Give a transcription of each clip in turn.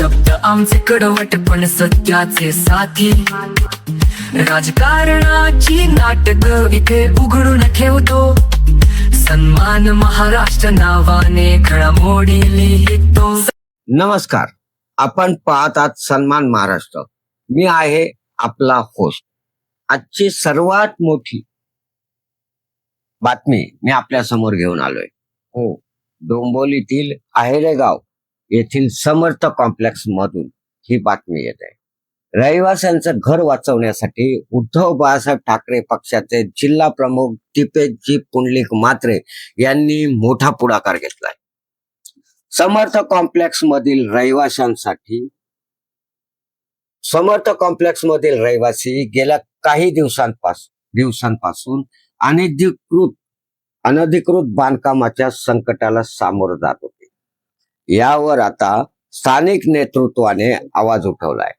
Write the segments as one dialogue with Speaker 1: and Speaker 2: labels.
Speaker 1: शब्द आमचे कडवट पण सत्याचे साथी. राजकारणाची नाटक इथे उघडून ठेवतो. सन्मान महाराष्ट्र नावाने घडामोडी लिहितो.
Speaker 2: नमस्कार. आपण पाहतात सन्मान महाराष्ट्र. मी आहे आपला होस्ट आजची सर्वात मोठी बातमी मी आपल्यासमोर घेऊन आलोय. हो डोंबोलीतील आहेरेगाव. येथील समर्थ कॉम्प्लेक्स मधून ही बातमी येत. आहे रहिवाशांचं घर वाचवण्यासाठी उद्धव बाळासाहेब ठाकरे पक्षाचे जिल्हा प्रमुख दीपेशजी पुंडलिक मात्रे यांनी मोठा पुढाकार घेतलाय. समर्थ कॉम्प्लेक्स मधील रहिवाशांसाठी समर्थ कॉम्प्लेक्स मधील रहिवासी गेल्या काही दिवसांपासून दिवसांपासून अनधिकृत अनधिकृत बांधकामाच्या संकटाला सामोरं जात होते. यावर आता स्थानिक नेतृत्वाने आवाज उठवलाय.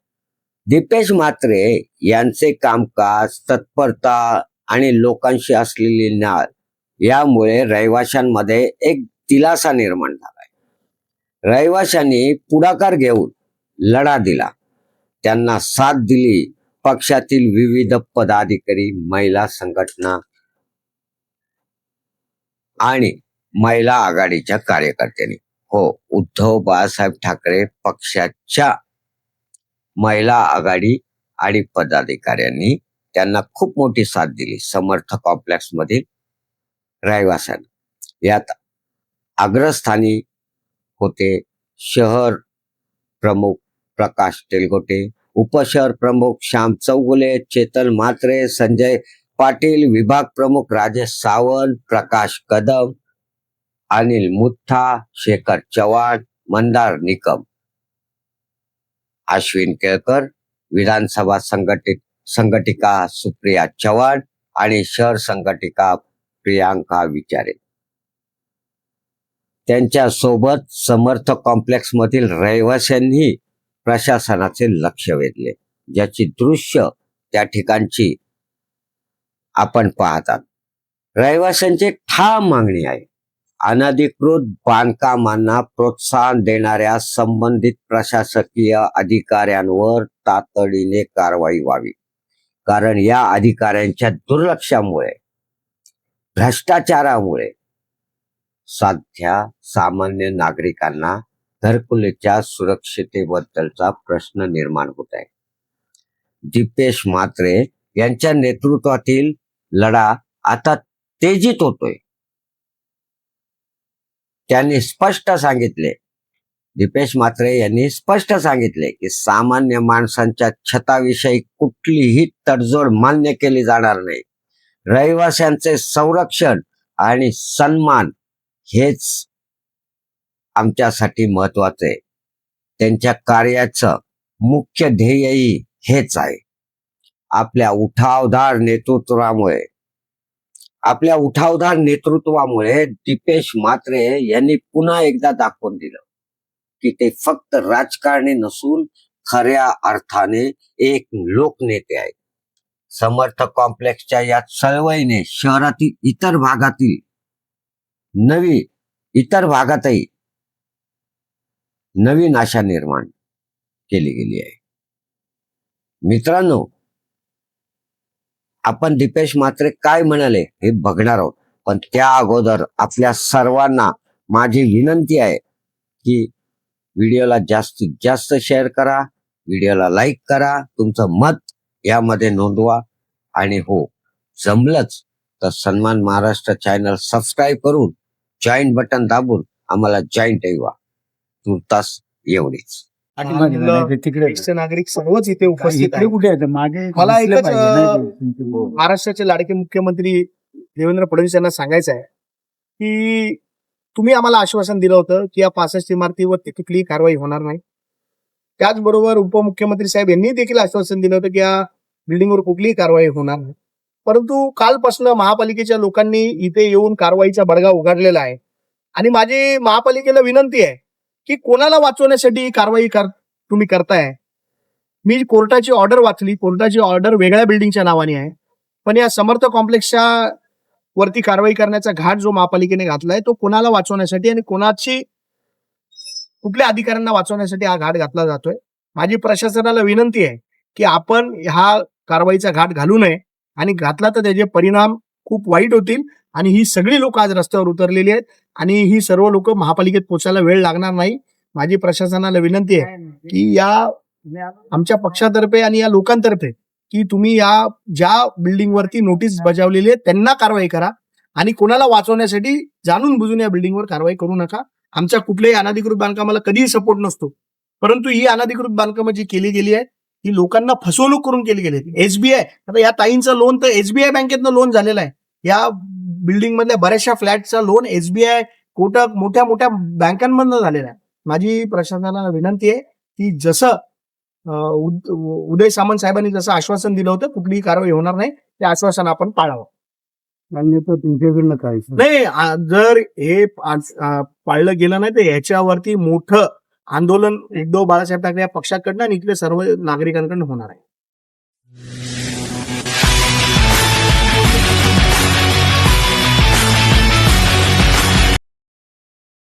Speaker 2: दीपेश म्हात्रे यांचे कामकाज तत्परता आणि लोकांशी असलेली नाळ यामुळे रहिवाशांमध्ये एक दिलासा निर्माण झालाय. रहिवाशांनी पुढाकार घेऊन लढा दिला. त्यांना साथ दिली. पक्षातील विविध पदाधिकारी महिला संघटना आणि महिला आघाडीच्या कार्यकर्त्यांनी. हो उद्धव बाळासाहेब ठाकरे पक्षाच्या महिला आघाडी आणि पदाधिकाऱ्यांनी त्यांना खूप मोठी साथ दिली. समर्थ कॉम्प्लेक्स मधील रहिवाशांना. यात अग्रस्थानी होते शहर प्रमुख प्रकाश तेलगोटे उपशहर प्रमुख श्याम चौगुले चेतन म्हात्रे संजय पाटील विभाग प्रमुख राजेश सावंत प्रकाश कदम अनिल मुथा शेखर चव्हाण मंदार निकम. अश्विन केळकर विधानसभा संघटित संघटिका सुप्रिया चव्हाण आणि शहर संघटिका प्रियांका विचारे. त्यांच्यासोबत समर्थ कॉम्प्लेक्स मधील रहिवाशांनी प्रशासनाचे लक्ष वेधले ज्याची दृश्य त्या ठिकाणची आपण पाहतात. रहिवाशांची ठाम मागणी आहे. अनधिकृत बांधकामांना प्रोत्साहन देणाऱ्या संबंधित प्रशासकीय अधिकाऱ्यांवर तातडीने कारवाई व्हावी. कारण या अधिकाऱ्यांच्या दुर्लक्षामुळे भ्रष्टाचारामुळे सध्या सामान्य नागरिकांना घरकुलेच्या सुरक्षितेबद्दलचा प्रश्न निर्माण होत आहे. दीपेश म्हात्रे यांच्या नेतृत्वातील लढा आता तेजीत होतोय. त्यांनी स्पष्ट सांगितले. दीपेश म्हात्रे यांनी स्पष्ट सांगितले की सामान्य माणसांच्या छताविषयी कुठलीही तडजोड मान्य केली जाणार नाही. रहिवाशांचे संरक्षण आणि सन्मान हेच आमच्यासाठी महत्त्वाचे त्यांच्या कार्याचं मुख्य ध्येयही हेच आहे. आपल्या उठावदार नेतृत्वामुळे आपल्या उठावदार नेतृत्वामुळे दीपेश मात्रे यांनी पुन्हा एकदा दाखवून दिलं की ते फक्त राजकारणी नसून खऱ्या अर्थाने एक लोकनेते आहेत. समर्थ कॉम्प्लेक्सच्या या चळवळीने शहरातील इतर भागातील नवी इतर भागातही नवीन आशा निर्माण केली गेली आहे. मित्रांनो आपण दिपेश मात्रे काय म्हणाले हे बघणार आहोत. पण त्या अगोदर आपल्या सर्वांना माझी विनंती आहे की व्हिडिओला जास्तीत जास्त शेअर करा व्हिडिओला लाईक करा तुमचं मत यामध्ये नोंदवा. आणि हो जमलंच तर सन्मान महाराष्ट्र चॅनल सबस्क्राईब करून जॉईंट बटन दाबून आम्हाला जॉईंट व्हा तुर्तास एवढीच.
Speaker 3: आणि
Speaker 4: मागे
Speaker 3: मुलं,
Speaker 4: नाही, ते तिकडे
Speaker 3: ज्येष्ठ नागरिक सर्वच इथे उपस्थित
Speaker 4: इकडे
Speaker 3: आहेत.
Speaker 4: कुठे ते? मागे
Speaker 3: मला
Speaker 4: दिसलं
Speaker 3: एकच,
Speaker 4: पाहिजे,
Speaker 3: अं,
Speaker 4: नाही ते?
Speaker 3: महाराष्ट्राचे लाडके मुख्यमंत्री देवेंद्र फडणवीस यांना सांगायचं आहे की तुम्ही आम्हाला आश्वासन दिलं होतं की या पासष्ट इमारतीवर कुठलीही कारवाई होणार नाही. त्याचबरोबर उपमुख्यमंत्री साहेब यांनी देखील आश्वासन दिलं होतं की या बिल्डिंगवर कुठलीही कारवाई होणार नाही. परंतु कालपासून महापालिकेच्या लोकांनी इथे येऊन कारवाईचा बडगा उघडलेला आहे. आणि माझी महापालिकेला विनंती आहे की कोणाला वाचवण्यासाठी ही कारवाई कर तुम्ही करताय? मी कोर्टाची ऑर्डर वाचली. कोर्टाची ऑर्डर वेगळ्या बिल्डिंगच्या नावाने आहे. पण या समर्थ कॉम्प्लेक्सच्या वरती कारवाई करण्याचा घाट जो महापालिकेने घातलाय तो कोणाला वाचवण्यासाठी आणि कोणाची कुठल्या अधिकाऱ्यांना वाचवण्यासाठी हा घाट घातला जातोय? माझी प्रशासनाला विनंती आहे की आपण हा कारवाईचा घाट घालू नये. आणि घातला तर त्याचे परिणाम खूप वाईट होतील. आणि ही सगळी लोक आज रस्त्यावर उतरलेली आहेत. आणि ही सर्व लोक महापालिकेत पोचायला वेळ लागणार नाही. माझी प्रशासनाला विनंती आहे की या आमच्या पक्षातर्फे आणि या लोकांतर्फे की तुम्ही या ज्या बिल्डिंगवरती नोटीस बजावलेली आहे त्यांना कारवाई करा. आणि कोणाला वाचवण्यासाठी जाणून बुजून या बिल्डिंगवर कारवाई करू नका. आमच्या कुठल्याही अनाधिकृत बांधकामाला कधीही सपोर्ट नसतो. परंतु ही अनाधिकृत बांधकामं जी केली गेली आहे ही लोकांना फसवणूक करून केली गेली एसबीआय आता या ताईंचं लोन तर एसबीआय बँकेतनं लोन झालेलं आहे. या बिल्डिंग मधल्या बऱ्याचशा फ्लॅटचा लोन एसबीआय कोटक मोठ्या मोठ्या बँकांमधनं झालेला आहे. माझी प्रशासनाला विनंती आहे की जसं उदय सामंत साहेबांनी जसं आश्वासन दिलं होतं कुठलीही कारवाई होणार नाही. ते आश्वासन आपण पाळावं.
Speaker 4: तुमच्याकडनं काय
Speaker 3: नाही जर हे पाळलं गेलं नाही तर ह्याच्यावरती मोठं आंदोलन उद्धव बाळासाहेब ठाकरे या पक्षाकडनं आणि इथले सर्व नागरिकांकडनं होणार आहे.